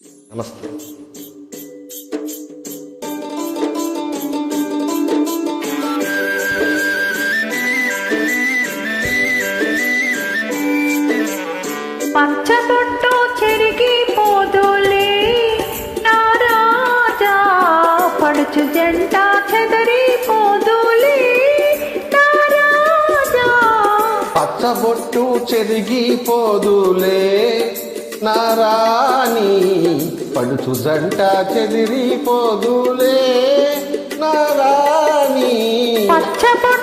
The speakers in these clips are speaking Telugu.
నమస్తే. పచ్చబొట్టు చెరిగి పోదులే నా రాజా పడుచు జంట చెదరి పోదులే నా రాజా. పచ్చబొట్టు చెరిగిపోదులే నారాణి పడుచు జంట చెదిరిపోదులే. నారాణి పచ్చబొట్టు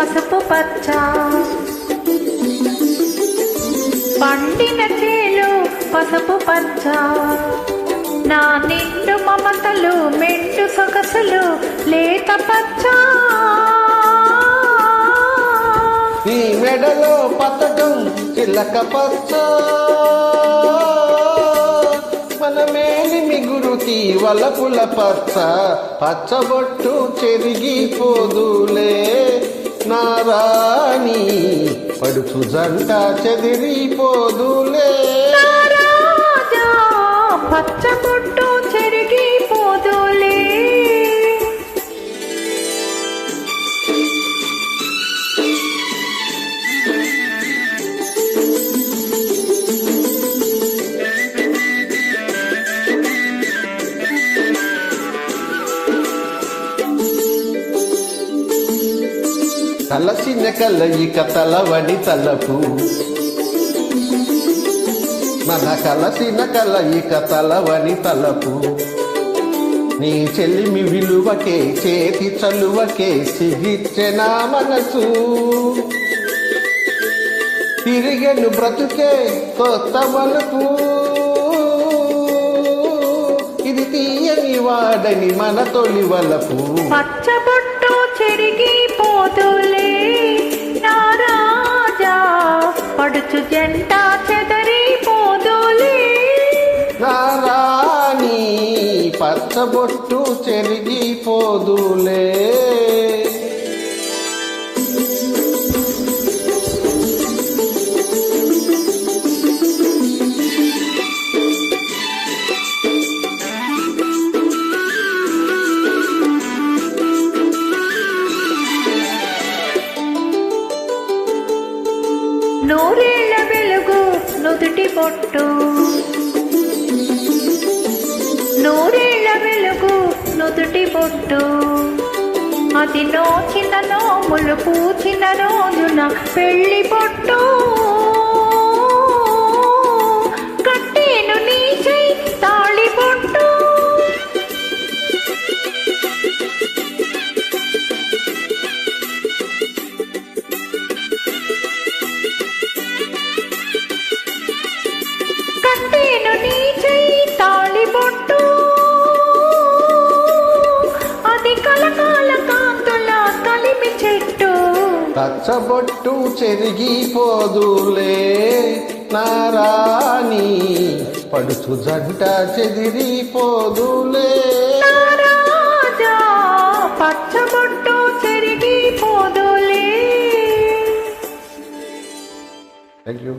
పసుపు పచ్చ. పండిన చేలు పసుపు పచ్చ. నా నిండు మమతలు మెండు సొగసులు లేత పచ్చ. నీ మెడలో పతకం చిలక పచ్చ. మన గురుకి వలపుల పచ్చ. పచ్చబొట్టు చెరిగిపోదులే నారాణి పడుచు జంట చెదిరిపోదులే. నా తలసిన కలయిక తలవడి తలపు మన కలసిన కలయిక తలవని తలపు నీ చెల్లిమి విలువకే చేతి చలువకే సిగిచ్చెన మనసు. తిరిగను బ్రతుకే కొత్త మలుపు ఇది తీయని వాడని మన తొలి వలపు. పచ్చబొట్టు చెరిగి పోదులే నా రాజా పడుచు జంట చెదరి పోదులే. నారాణి పచ్చబొట్టు చెరిగిపోదులే పొట్టు నూరేళ్ళ వెలుగు నుదుటి పొట్టు అది నోచిన నోములు పూచిన రోజున పెళ్ళి పొట్టు కట్టేను నీ చెయ్యి అది కలకాల కాంతుల కలిమి చెట్టు. పచ్చబొట్టు చెరిగిపోదులే నారాణి పడుచు జంట చెదిరిపోదులే. పచ్చబొట్టు థ్యాంక్ యూ